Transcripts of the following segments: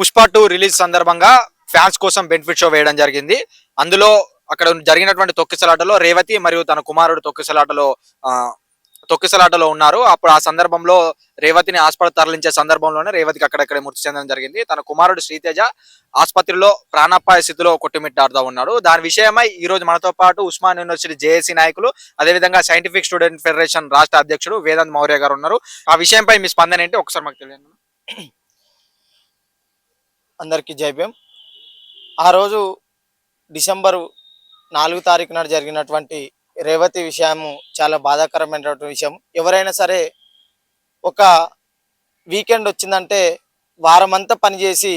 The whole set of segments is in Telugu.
పుష్ప టూ రిలీజ్ సందర్భంగా ఫ్యాన్స్ కోసం బెనిఫిట్ షో వేయడం జరిగింది. అందులో అక్కడ జరిగినటువంటి తొక్కిసలాటలో రేవతి మరియు తన కుమారుడు తొక్కిసలాటలో తొక్కిసలాటలో ఉన్నారు. అప్పుడు ఆ సందర్భంలో రేవతిని ఆసుపత్రి తరలించే సందర్భంలోనే రేవతికి అక్కడక్కడ మృతి చెందడం జరిగింది. తన కుమారుడు శ్రీతేజ ఆసుపత్రిలో ప్రాణాపాయ స్థితిలో కొట్టుమిట్టాడుతూ ఉన్నాడు. దాని విషయమై ఈ రోజు మనతో పాటు ఉస్మాన్ యూనివర్సిటీ జేఏసీ నాయకులు అదేవిధంగా సైంటిఫిక్ స్టూడెంట్ ఫెడరేషన్ రాష్ట్ర అధ్యక్షుడు వేదాంత్ మౌర్య గారు ఉన్నారు. ఆ విషయంపై మీ స్పందన ఏంటి? ఒకసారి మాకు తెలియదు అందరికీ జైభ్యం ఆ రోజు డిసెంబరు నాలుగు తారీఖు నాడు జరిగినటువంటి రేవతి విషయము చాలా బాధాకరమైనటువంటి విషయం. ఎవరైనా సరే ఒక వీకెండ్ వచ్చిందంటే వారమంతా పనిచేసి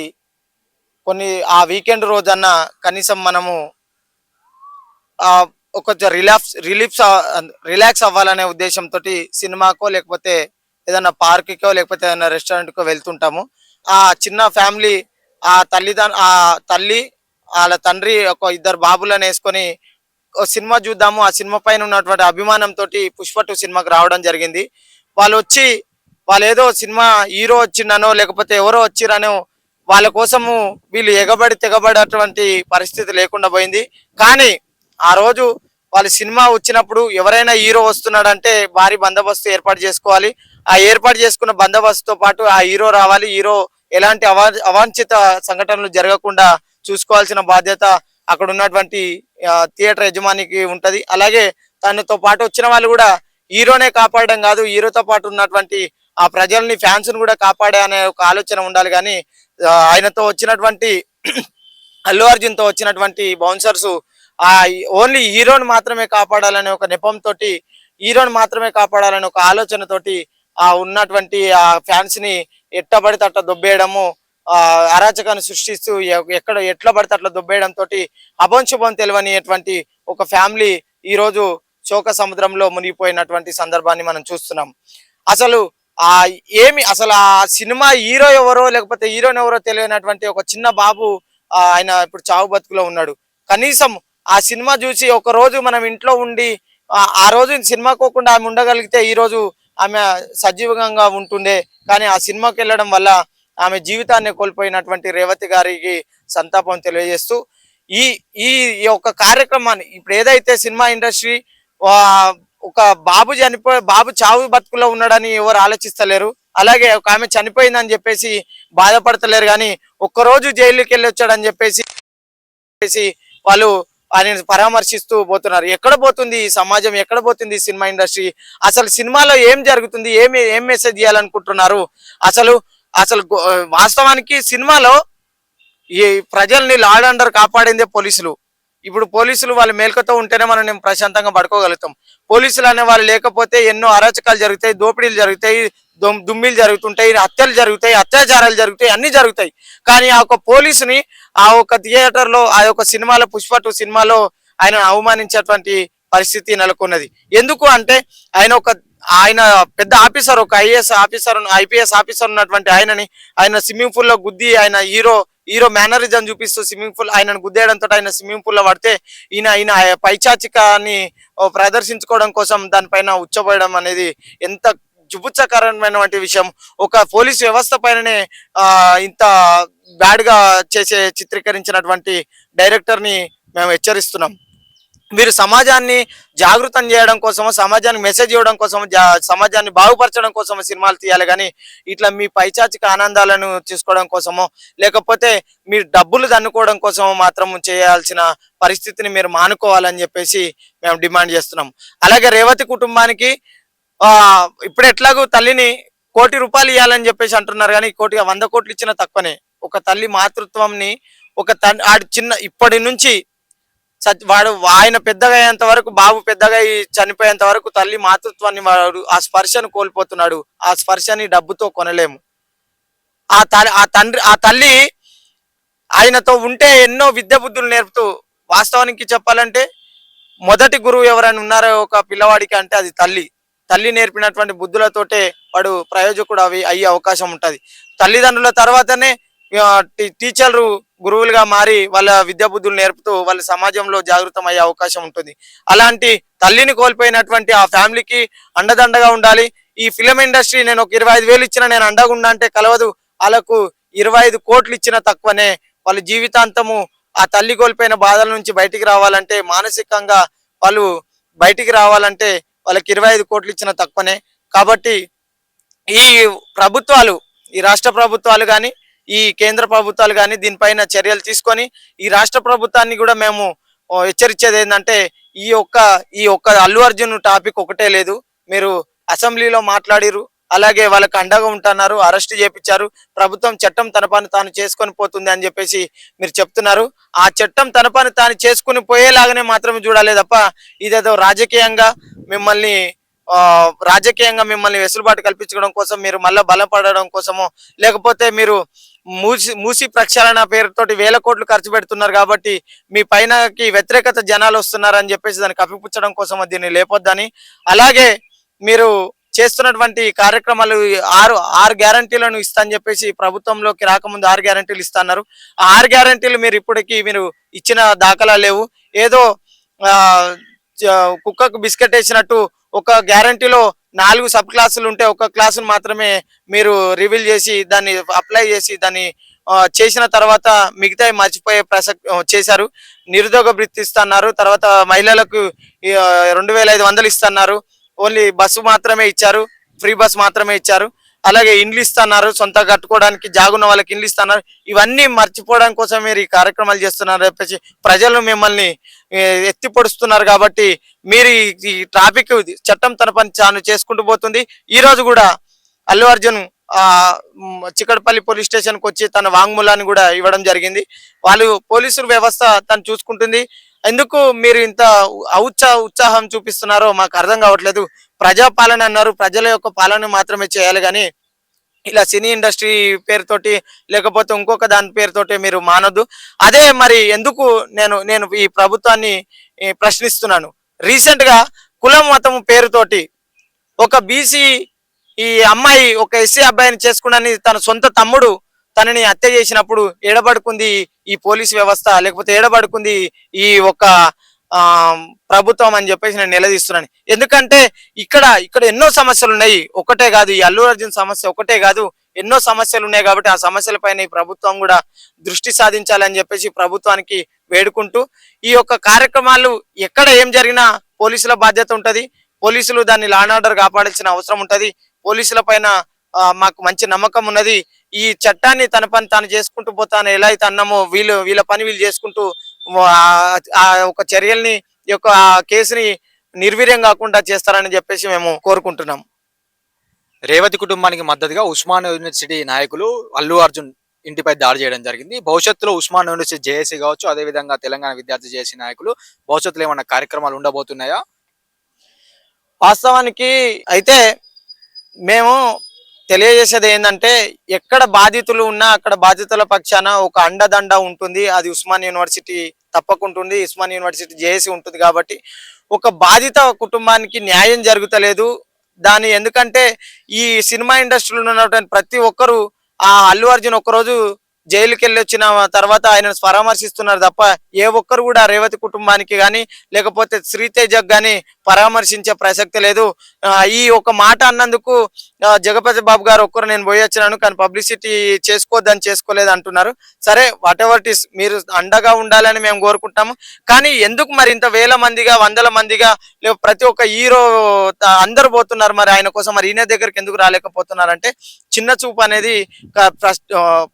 కొన్ని ఆ వీకెండ్ రోజన్నా కనీసం మనము ఒక రిలాక్స్ రిలీఫ్స్ రిలాక్స్ అవ్వాలనే ఉద్దేశంతో సినిమాకో లేకపోతే ఏదైనా పార్క్కో లేకపోతే ఏదైనా రెస్టారెంట్కో వెళ్తుంటాము. ఆ చిన్న ఫ్యామిలీ ఆ తల్లిదండ్రు ఆ తల్లి వాళ్ళ తండ్రి ఒక ఇద్దరు బాబులను వేసుకొని సినిమా చూద్దాము ఆ సినిమా పైన ఉన్నటువంటి అభిమానంతో పుష్ప టూ సినిమాకి రావడం జరిగింది. వాళ్ళు వచ్చి వాళ్ళు ఏదో సినిమా హీరో వచ్చిండనో లేకపోతే ఎవరో వచ్చిరనో వాళ్ళ కోసము వీళ్ళు ఎగబడి తెగబడేటువంటి పరిస్థితి లేకుండా పోయింది. కానీ ఆ రోజు వాళ్ళ సినిమా వచ్చినప్పుడు ఎవరైనా హీరో వస్తున్నాడంటే భారీ బందోబస్తు ఏర్పాటు చేసుకోవాలి. ఆ ఏర్పాటు చేసుకున్న బందోబస్తుతో పాటు ఆ హీరో రావాలి హీరో ఎలాంటి అవా అవాంఛిత సంఘటనలు జరగకుండా చూసుకోవాల్సిన బాధ్యత అక్కడ ఉన్నటువంటి థియేటర్ యజమానికి ఉంటది. అలాగే తనతో పాటు వచ్చిన వాళ్ళు కూడా హీరోనే కాపాడడం కాదు హీరోతో పాటు ఉన్నటువంటి ఆ ప్రజల్ని ఫ్యాన్స్ కూడా కాపాడే అనే ఒక ఆలోచన ఉండాలి. కానీ ఆయనతో వచ్చినటువంటి అల్లు అర్జున్తో వచ్చినటువంటి బౌన్సర్స్ ఆ ఓన్లీ హీరోని మాత్రమే కాపాడాలనే ఒక నెపంతో హీరోని మాత్రమే కాపాడాలనే ఒక ఆలోచనతోటి ఆ ఉన్నటువంటి ఆ ఫ్యాన్స్ని ఎట్ట పడితే అట్లా దొబ్బేయడము ఆ అరాచకాన్ని సృష్టిస్తూ ఎక్కడ ఎట్లా పడితే అట్లా దొబ్బేయడం తోటి అభంశుభం తెలియనిటువంటి ఒక ఫ్యామిలీ ఈ రోజు శోక సముద్రంలో మునిగిపోయినటువంటి సందర్భాన్ని మనం చూస్తున్నాం. అసలు ఆ ఏమి అసలు ఆ సినిమా హీరో ఎవరో లేకపోతే హీరోయిన్ ఎవరో తెలియనటువంటి ఒక చిన్న బాబు ఆయన ఇప్పుడు చావు బతుకులో ఉన్నాడు. కనీసం ఆ సినిమా చూసి ఒక రోజు మనం ఇంట్లో ఉండి ఆ ఆ రోజు సినిమా కోకుండా ఆమె ఉండగలిగితే ఈ రోజు ఆమె సజీవంగా ఉంటుండే. కానీ ఆ సినిమాకి వెళ్ళడం వల్ల ఆమె జీవితాన్ని కోల్పోయినటువంటి రేవతి గారికి సంతాపం తెలియజేస్తూ ఈ ఈ యొక్క కార్యక్రమాన్ని ఇప్పుడు ఏదైతే సినిమా ఇండస్ట్రీ ఒక బాబు చనిపోయి బాబు చావు బతుకులో ఉన్నాడని ఎవరు ఆలోచిస్తలేరు. అలాగే ఒక ఆమె చనిపోయిందని చెప్పేసి బాధపడతలేరు. కానీ ఒక్కరోజు జైలుకి వెళ్ళి వచ్చాడని చెప్పేసి చెప్పేసి వాళ్ళు ఆయన పరామర్శిస్తూ పోతున్నారు. ఎక్కడ పోతుంది ఈ సమాజం? ఎక్కడ పోతుంది ఈ సినిమా ఇండస్ట్రీ? అసలు సినిమాలో ఏం జరుగుతుంది? ఏమి ఏం మెసేజ్ ఇవ్వాలనుకుంటున్నారు అసలు అసలు వాస్తవానికి సినిమాలో ఈ ప్రజల్ని లాడ్ అండర్ కాపాడిందే పోలీసులు. ఇప్పుడు పోలీసులు వాళ్ళ మేల్కతో ఉంటేనే మనం మేము ప్రశాంతంగా పడుకోగలుగుతాం. పోలీసులు అనే వాళ్ళు లేకపోతే ఎన్నో అరాచకాలు జరుగుతాయి దోపిడీలు జరుగుతాయి దుమ్మిలు జరుగుతుంటాయి హత్యలు జరుగుతాయి అత్యాచారాలు జరుగుతాయి అన్ని జరుగుతాయి. కానీ ఆ ఒక పోలీసుని ఆ ఒక థియేటర్లో ఆ యొక్క సినిమాలో పుష్ప టూ సినిమాలో ఆయన అవమానించేటువంటి పరిస్థితి నెలకొన్నది. ఎందుకు అంటే ఆయన ఒక ఆయన పెద్ద ఆఫీసర్ ఒక ఐఏఎస్ ఆఫీసర్ ఐపీఎస్ ఆఫీసర్ ఉన్నటువంటి ఆయనని ఆయన స్విమ్మింగ్ పూల్లో గుద్ది ఆయన హీరో హీరో మేనరిజం చూపిస్తూ స్విమ్మింగ్ పూల్ ఆయనను గుద్దేయడంతో ఆయన స్విమ్మింగ్ పూల్లో పడితే ఈయన ఈయన పైచాచికాన్ని ప్రదర్శించుకోవడం కోసం దానిపైన ఉచ్చబోయడం అనేది ఎంత జుబుత్సకరమైనటువంటి విషయం. ఒక పోలీస్ వ్యవస్థ పైననే ఇంత బ్యాడ్గా చేసే చిత్రీకరించినటువంటి డైరెక్టర్ని మేము హెచ్చరిస్తున్నాం. మీరు సమాజాన్ని జాగృతం చేయడం కోసమో సమాజానికి మెసేజ్ ఇవ్వడం కోసం సమాజాన్ని బాగుపరచడం కోసమో సినిమాలు తీయాలి. కానీ ఇట్లా మీ పైచాచిక ఆనందాలను తీసుకోవడం కోసమో లేకపోతే మీరు డబ్బులు దన్నుకోవడం కోసమో మాత్రం చేయాల్సిన పరిస్థితిని మీరు మానుకోవాలని చెప్పేసి మేము డిమాండ్ చేస్తున్నాం. అలాగే రేవతి కుటుంబానికి ఇప్పుడు ఎట్లాగూ తల్లిని కోటి రూపాయలు ఇవ్వాలని చెప్పేసి అంటున్నారు కానీ కోటి వంద కోట్లు ఇచ్చిన తక్కువనే. ఒక తల్లి మాతృత్వంని ఒక తన్ ఆడి చిన్న ఇప్పటి నుంచి వాడు ఆయన పెద్దగా అయ్యేంత వరకు బాబు పెద్దగా చనిపోయేంత వరకు తల్లి మాతృత్వాన్ని వాడు ఆ స్పర్శను కోల్పోతున్నాడు. ఆ స్పర్శని డబ్బుతో కొనలేము. ఆ తల్లి ఆ తండ్రి ఆ తల్లి ఆయనతో ఉంటే ఎన్నో విద్య బుద్ధులు నేర్పుతూ వాస్తవానికి చెప్పాలంటే మొదటి గురువు ఎవరైనా ఉన్నారో ఒక పిల్లవాడికి అంటే అది తల్లి. తల్లి నేర్పినటువంటి బుద్ధులతోటే వాడు ప్రయోజకుడు అవి అయ్యే అవకాశం ఉంటుంది. తల్లిదండ్రుల తర్వాతనే టీచర్లు గురువులుగా మారి వాళ్ళ విద్యా బుద్ధులు నేర్పుతూ వాళ్ళ సమాజంలో జాగృతం అయ్యే అవకాశం ఉంటుంది. అలాంటి తల్లిని కోల్పోయినటువంటి ఆ ఫ్యామిలీకి అండదండగా ఉండాలి. ఈ ఫిలిం ఇండస్ట్రీ నేను ఒక ఇరవై ఐదు వేలు ఇచ్చిన నేను అండగుండా అంటే కలవదు. వాళ్ళకు ఇరవై ఐదు కోట్లు ఇచ్చిన తక్కువనే. వాళ్ళ జీవితాంతము ఆ తల్లి కోల్పోయిన బాధల నుంచి బయటికి రావాలంటే మానసికంగా వాళ్ళు బయటికి రావాలంటే వాళ్ళకి ఇరవై ఐదు కోట్లు ఇచ్చిన తక్కువనే. కాబట్టి ఈ ప్రభుత్వాలు ఈ రాష్ట్ర ప్రభుత్వాలు కానీ ఈ కేంద్ర ప్రభుత్వాలు కానీ దీనిపైన చర్యలు తీసుకొని ఈ రాష్ట్ర ప్రభుత్వాన్ని కూడా మేము హెచ్చరించేది ఏంటంటే ఈ ఒక్క ఈ ఒక్క అల్లు అర్జున్ టాపిక్ ఒకటే లేదు. మీరు అసెంబ్లీలో మాట్లాడిరు అలాగే వాళ్ళకి అండగా ఉంటున్నారు అరెస్ట్ చేపించారు ప్రభుత్వం చట్టం తన పని తాను చేసుకొని పోతుంది అని చెప్పేసి మీరు చెప్తున్నారు. ఆ చట్టం తన పని తాను చేసుకుని పోయేలాగానే మాత్రమే చూడాలి తప్ప ఇదేదో రాజకీయంగా మిమ్మల్ని రాజకీయంగా మిమ్మల్ని వెసులుబాటు కల్పించడం కోసం మీరు మళ్ళీ బలపడడం కోసమో లేకపోతే మీరు మూసి మూసి ప్రక్షాళన పేరుతోటి వేల కోట్లు ఖర్చు పెడుతున్నారు కాబట్టి మీ పైనకి వ్యతిరేకత జనాలు వస్తున్నారని చెప్పేసి దాన్ని కప్పిపుచ్చడం కోసం దీన్ని లేపొద్దని. అలాగే మీరు చేస్తున్నటువంటి కార్యక్రమాలు ఆరు ఆరు గ్యారంటీలను ఇస్తా అని చెప్పేసి ప్రభుత్వంలోకి రాకముందు ఆరు గ్యారంటీలు ఇస్తున్నారు. ఆ ఆరు గ్యారంటీలు మీరు ఇప్పటికీ మీరు ఇచ్చిన దాఖలా లేవు ఏదో కుక్కకు బిస్కెట్ వేసినట్టు ఒక గ్యారంటీలో నాలుగు సబ్ క్లాసులు ఉంటే ఒక క్లాసును మాత్రమే మీరు రివీల్ చేసి దాన్ని అప్లై చేసి దాన్ని చేసిన తర్వాత మిగతా మర్చిపోయే ప్రసక్తి చేశారు. నిరుద్యోగ వృత్తి ఇస్తున్నారు. తర్వాత మహిళలకు రెండు వేల ఐదు వందలు ఇస్తున్నారు. ఓన్లీ బస్సు మాత్రమే ఇచ్చారు. ఫ్రీ బస్ మాత్రమే ఇచ్చారు. అలాగే ఇండ్లు ఇస్తున్నారు సొంత కట్టుకోవడానికి జాగున్న వాళ్ళకి ఇండ్లు ఇస్తున్నారు. ఇవన్నీ మర్చిపోవడం కోసం మీరు ఈ కార్యక్రమాలు చేస్తున్నారు చెప్పేసి ప్రజలు మిమ్మల్ని ఎత్తి పొడుస్తున్నారు కాబట్టి మీరు ఈ- ఈ ట్రాఫిక్ చట్టం తన పని తాను చేసుకుంటూ పోతుంది. ఈ రోజు కూడా అల్లు అర్జున్ ఆ చిక్కడపల్లి పోలీస్ స్టేషన్కి వచ్చి తన వాంగ్మూలాన్ని కూడా ఇవ్వడం జరిగింది. వాళ్ళు పోలీసుల వ్యవస్థ తను చూసుకుంటుంది. ఎందుకు మీరు ఇంత ఔత్సా ఉత్సాహం చూపిస్తున్నారో మాకు అర్థం కావట్లేదు. ప్రజాపాలన అన్నారు. ప్రజల యొక్క పాలన మాత్రమే చేయాలి కానీ ఇలా సినీ ఇండస్ట్రీ పేరుతోటి లేకపోతే ఇంకొక దాని పేరుతోటి మీరు మానొద్దు. అదే మరి ఎందుకు నేను నేను ఈ ప్రభుత్వాన్ని ప్రశ్నిస్తున్నాను. రీసెంట్గా కులం మతం పేరుతోటి ఒక బీసీ ఈ అమ్మాయి ఒక ఎస్సీ అబ్బాయిని చేసుకున్నాని తన సొంత తమ్ముడు తనని హత్య చేసినప్పుడు ఏడబడుకుంది ఈ పోలీస్ వ్యవస్థ లేకపోతే ఏడబడుకుంది ఈ ఒక ప్రభుత్వం అని చెప్పేసి నేను నిలదీస్తున్నాను. ఎందుకంటే ఇక్కడ ఇక్కడ ఎన్నో సమస్యలు ఉన్నాయి. ఒకటే కాదు ఈ అల్లు అర్జున్ సమస్య ఒకటే కాదు ఎన్నో సమస్యలు ఉన్నాయి కాబట్టి ఆ సమస్యలపైన ఈ ప్రభుత్వం కూడా దృష్టి సాధించాలని చెప్పేసి ప్రభుత్వానికి వేడుకుంటూ ఈ యొక్క కార్యక్రమాలు ఎక్కడ ఏం జరిగినా పోలీసుల బాధ్యత ఉంటుంది. పోలీసులు దాన్ని లాన్ ఆర్డర్ కాపాడాల్సిన అవసరం ఉంటుంది. పోలీసుల పైన మాకు మంచి నమ్మకం ఉన్నది. ఈ చట్టాన్ని తన పని తాను చేసుకుంటూ పోతాను ఎలా అయితే అన్నామో వీళ్ళు వీళ్ళ పని వీళ్ళు చేసుకుంటూ ఒక చర్యల్ని ఈ యొక్క ఆ కేసుని నిర్వీర్యం కాకుండా చేస్తారని చెప్పేసి మేము కోరుకుంటున్నాం. రేవతి కుటుంబానికి మద్దతుగా ఉస్మాన్ యూనివర్సిటీ నాయకులు అల్లు అర్జున్ ఇంటిపై దాడి చేయడం జరిగింది. భవిష్యత్తులో ఉస్మాన్ యూనివర్సిటీ జేఏసీ కావచ్చు అదేవిధంగా తెలంగాణ విద్యార్థి జేఏసీ నాయకులు భవిష్యత్తులో ఏమన్నా కార్యక్రమాలు ఉండబోతున్నాయా? వాస్తవానికి అయితే మేము తెలియజేసేది ఏంటంటే ఎక్కడ బాధితులు ఉన్నా అక్కడ బాధితుల పక్షాన ఒక అండదండ ఉంటుంది. అది ఉస్మాన్ యూనివర్సిటీ తప్పకుంటుంది. ఉస్మాన్ యూనివర్సిటీ జేఏసీ ఉంటుంది కాబట్టి ఒక బాధిత కుటుంబానికి న్యాయం జరుగుతలేదు. దాని ఎందుకంటే ఈ సినిమా ఇండస్ట్రీలో ఉన్నటువంటి ప్రతి ఒక్కరు ఆ అల్లు అర్జున్ ఒకరోజు జైలుకి వెళ్ళి వచ్చిన తర్వాత ఆయన పరామర్శిస్తున్నారు తప్ప ఏ ఒక్కరు కూడా రేవతి కుటుంబానికి కానీ లేకపోతే శ్రీతేజకు కానీ పరామర్శించే ప్రసక్తి లేదు. ఈ ఒక మాట అన్నందుకు జగపతి బాబు గారు ఒక్కరు నేను పోయి వచ్చినాను కానీ పబ్లిసిటీ చేసుకోవద్దని చేసుకోలేదు అంటున్నారు. సరే వాట్ ఎవర్ ఇస్ మీరు అండగా ఉండాలని మేము కోరుకుంటాము. కానీ ఎందుకు మరి ఇంత వేల మందిగా వందల మందిగా ప్రతి ఒక్క హీరో అందరు పోతున్నారు మరి ఆయన కోసం? మరి ఈయన దగ్గరికి ఎందుకు రాలేకపోతున్నారంటే చిన్న చూపు అనేది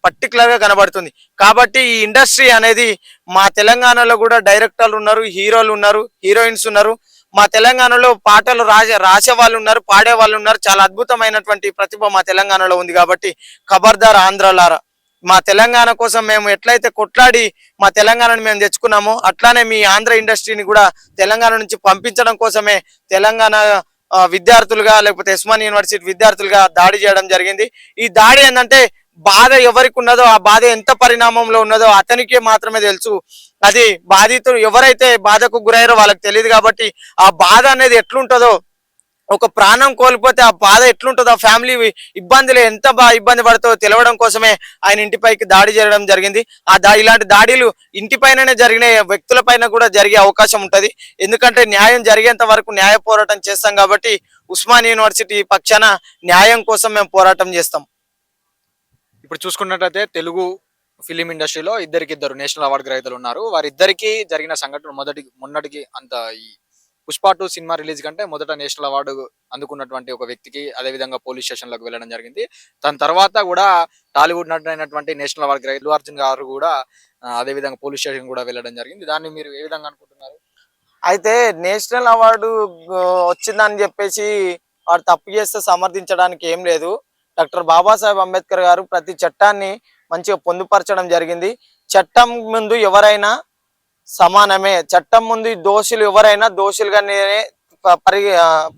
పర్టికులర్గా కనబడుతుంది. కాబట్టి ఈ ఇండస్ట్రీ అనేది మా తెలంగాణలో కూడా డైరెక్టర్లు ఉన్నారు హీరోలు ఉన్నారు హీరోయిన్స్ ఉన్నారు. మా తెలంగాణలో పాటలు రాసే రాసే వాళ్ళు ఉన్నారు పాడే వాళ్ళు ఉన్నారు. చాలా అద్భుతమైనటువంటి ప్రతిభ మా తెలంగాణలో ఉంది కాబట్టి ఖబర్దార్ ఆంధ్రలారా. మా తెలంగాణ కోసం మేము ఎట్లయితే కొట్లాడి మా తెలంగాణను మేము తెచ్చుకున్నామో అట్లానే మీ ఆంధ్ర ఇండస్ట్రీని కూడా తెలంగాణ నుంచి పంపించడం కోసమే తెలంగాణ విద్యార్థులుగా లేకపోతే ఉస్మాన్ యూనివర్సిటీ విద్యార్థులుగా దాడి చేయడం జరిగింది. ఈ దాడి ఏంటంటే బాధ ఎవరికి ఉన్నదో ఆ బాధ ఎంత పరిణామంలో ఉన్నదో అతనికే మాత్రమే తెలుసు. అది బాధితులు ఎవరైతే బాధకు గురయ్యారో వాళ్ళకి తెలియదు కాబట్టి ఆ బాధ అనేది ఎట్లుంటుందో ఒక ప్రాణం కోల్పోతే ఆ బాధ ఎట్లుంటుందో ఆ ఫ్యామిలీ ఇబ్బందులు ఎంత బాగా ఇబ్బంది పడుతుందో తెలవడం కోసమే ఆయన ఇంటిపైకి దాడి జరగడం జరిగింది. ఆ దా ఇలాంటి దాడిలు ఇంటిపైననే జరిగిన వ్యక్తుల పైన కూడా జరిగే అవకాశం ఉంటుంది. ఎందుకంటే న్యాయం జరిగేంత వరకు న్యాయ పోరాటం చేస్తాం కాబట్టి ఉస్మాన్ యూనివర్సిటీ పక్షాన న్యాయం కోసం మేము పోరాటం చేస్తాం. ఇప్పుడు చూసుకున్నట్లయితే తెలుగు ఫిలిం ఇండస్ట్రీలో ఇద్దరికి ఇద్దరు నేషనల్ అవార్డు గ్రహీతలు ఉన్నారు. వారిద్దరికీ జరిగిన సంఘటన మొదటి మొన్నటికి అంత ఈ పుష్ప టూ సినిమా రిలీజ్ కంటే మొదట నేషనల్ అవార్డు అందుకున్నటువంటి ఒక వ్యక్తికి అదే విధంగా పోలీస్ స్టేషన్లకు వెళ్ళడం జరిగింది. దాని తర్వాత కూడా టాలీవుడ్ నటుడైనటువంటి నేషనల్ అవార్డు గ్రహీత అల్లు అర్జున్ గారు కూడా అదేవిధంగా అదే విధంగా పోలీస్ స్టేషన్ కూడా వెళ్ళడం జరిగింది. దాన్ని మీరు ఏ విధంగా అనుకుంటున్నారు? అయితే నేషనల్ అవార్డు వచ్చిందని చెప్పేసి వాడు తప్పు చేస్తే సమర్థించడానికి ఏం లేదు. డాక్టర్ బాబాసాహెబ్ అంబేద్కర్ గారు ప్రతి చట్టాన్ని మంచిగా పొందుపరచడం జరిగింది. చట్టం ముందు ఎవరైనా సమానమే. చట్టం ముందు దోషులు ఎవరైనా దోషులుగానే పరి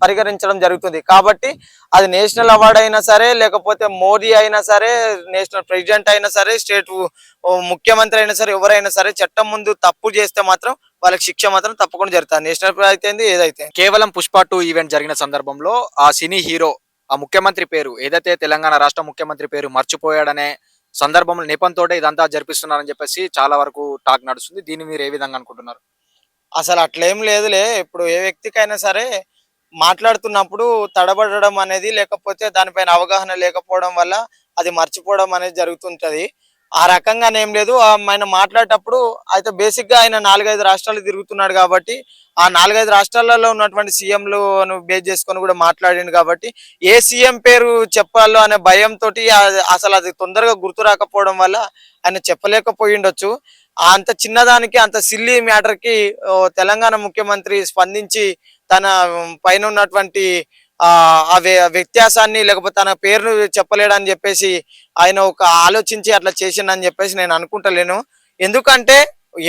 పరిగణించడం జరుగుతుంది. కాబట్టి అది నేషనల్ అవార్డు అయినా సరే లేకపోతే మోదీ అయినా సరే నేషనల్ ప్రెసిడెంట్ అయినా సరే స్టేట్ ముఖ్యమంత్రి అయినా సరే ఎవరైనా సరే చట్టం ముందు తప్పు చేస్తే మాత్రం వాళ్ళకి శిక్ష మాత్రం తప్పకుండా జరుగుతుంది. నేషనల్ అయితే ఏదైతే. కేవలం పుష్ప టూ ఈవెంట్ జరిగిన సందర్భంలో ఆ సినీ హీరో ఆ ముఖ్యమంత్రి పేరు ఏదైతే తెలంగాణ రాష్ట్ర ముఖ్యమంత్రి పేరు మర్చిపోయాడనే సందర్భంలో నెపంతో ఇదంతా జరిపిస్తున్నారని చెప్పేసి చాలా వరకు టాక్ నడుస్తుంది. దీన్ని మీరు ఏ విధంగా అనుకుంటున్నారు? అసలు అట్లేం లేదులే. ఇప్పుడు ఏ వ్యక్తికైనా సరే మాట్లాడుతున్నప్పుడు తడబడడం అనేది లేకపోతే దానిపైన అవగాహన లేకపోవడం వల్ల అది మర్చిపోవడం అనేది జరుగుతుంటది. ఆ రకంగా ఏం లేదు. ఆ ఆయన మాట్లాడేటప్పుడు అయితే బేసిక్గా ఆయన నాలుగైదు రాష్ట్రాలు తిరుగుతున్నాడు కాబట్టి ఆ నాలుగైదు రాష్ట్రాలలో ఉన్నటువంటి సీఎంలు బేస్ చేసుకొని కూడా మాట్లాడిండు కాబట్టి ఏ సీఎం పేరు చెప్పాలో అనే భయంతో అసలు అది తొందరగా గుర్తు రాకపోవడం వల్ల ఆయన చెప్పలేకపోయిండొచ్చు. అంత చిన్నదానికి అంత సిల్లీ మ్యాటర్కి తెలంగాణ ముఖ్యమంత్రి స్పందించి తన పైన ఉన్నటువంటి ఆ వ్య- వ్యత్యాసాన్ని లేకపోతే తన పేరును చెప్పలేడని చెప్పేసి ఆయన ఒక ఆలోచించి అట్లా చేసిండని చెప్పేసి నేను అనుకుంటలేను. ఎందుకంటే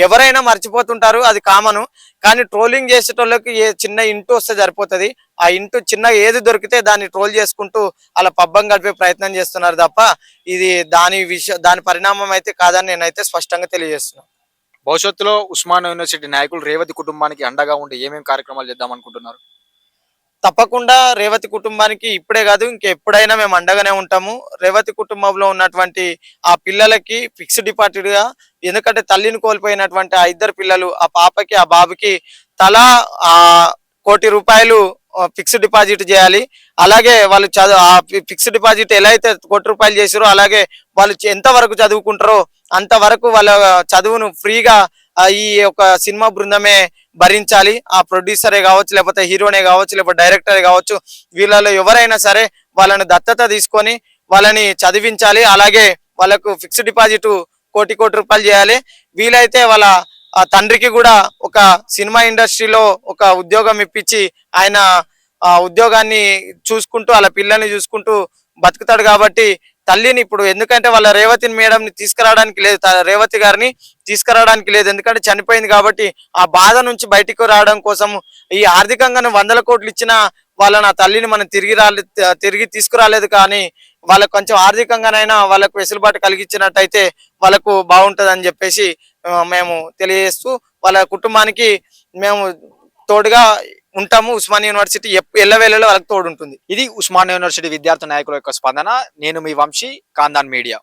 ఎవరైనా మర్చిపోతుంటారు అది కామను. కానీ ట్రోలింగ్ చేసేటోళ్ళకి ఏ చిన్న ఇంటు వస్తే సరిపోతుంది. ఆ ఇంటు చిన్న ఏది దొరికితే దాన్ని ట్రోల్ చేసుకుంటూ అలా పబ్బం గడిపే ప్రయత్నం చేస్తున్నారు తప్ప ఇది దాని విషయం దాని పరిణామం అయితే కాదని నేనైతే స్పష్టంగా తెలియజేస్తున్నాను భవిష్యత్తులో ఉస్మాన్ యూనివర్సిటీ నాయకులు రేవతి కుటుంబానికి అండగా ఉండి ఏమేమి కార్యక్రమాలు చేద్దాం అనుకుంటున్నారు? తప్పకుండా రేవతి కుటుంబానికి ఇప్పుడే కాదు ఇంకెప్పుడైనా మేము అండగానే ఉంటాము. రేవతి కుటుంబంలో ఉన్నటువంటి ఆ పిల్లలకి ఫిక్స్డ్ డిపాజిట్గా ఎందుకంటే తల్లిని కోల్పోయినటువంటి ఆ ఇద్దరు పిల్లలు ఆ పాపకి ఆ బాబుకి తలా ఆ కోటి రూపాయలు ఫిక్స్డ్ డిపాజిట్ చేయాలి. అలాగే వాళ్ళు చదువు ఆ ఫిక్స్డ్ డిపాజిట్ ఎలా అయితే కోటి రూపాయలు చేసారో అలాగే వాళ్ళు ఎంతవరకు ఎంత వరకు చదువుకుంటారో అంతవరకు వాళ్ళ చదువును ఫ్రీగా ఈ యొక్క సినిమా బృందమే భరించాలి. ఆ ప్రొడ్యూసరే కావచ్చు లేకపోతే హీరోనే కావచ్చు లేకపోతే డైరెక్టరే కావచ్చు వీళ్ళలో ఎవరైనా సరే వాళ్ళని దత్తత తీసుకొని వాళ్ళని చదివించాలి. అలాగే వాళ్ళకు ఫిక్స్డ్ డిపాజిట్ కోటి కోటి రూపాయలు చేయాలి. వీలైతే వాళ్ళ తండ్రికి కూడా ఒక సినిమా ఇండస్ట్రీలో ఒక ఉద్యోగం ఇప్పించి ఆయన ఆ ఉద్యోగాన్ని చూసుకుంటూ వాళ్ళ పిల్లల్ని చూసుకుంటూ బతుకుతాడు కాబట్టి తల్లిని ఇప్పుడు ఎందుకంటే వాళ్ళ రేవతిని మేడంని తీసుకురావడానికి లేదు రేవతి గారిని తీసుకురావడానికి లేదు. ఎందుకంటే చనిపోయింది కాబట్టి ఆ బాధ నుంచి బయటికి రావడం కోసం ఈ ఆర్థికంగానే వందల కోట్లు ఇచ్చిన వాళ్ళ నా తల్లిని మనం తిరిగి రాలే తిరిగి తీసుకురాలేదు కానీ వాళ్ళకు కొంచెం ఆర్థికంగానైనా వాళ్ళకు వెసులుబాటు కలిగించినట్టయితే వాళ్ళకు బాగుంటుందని అని చెప్పేసి మేము తెలియజేస్తూ వాళ్ళ కుటుంబానికి మేము తోడుగా ఉంటాము. ఉస్మాన్ యూనివర్సిటీ ఎప్- ఎల్లవేళలో వాళ్ళకి తోడు ఉంటుంది ఇది ఉస్మాన్ యూనివర్సిటీ విద్యార్థి నాయకుల యొక్క స్పందన. నేను మీ వంశీ కాందాన్ మీడియా.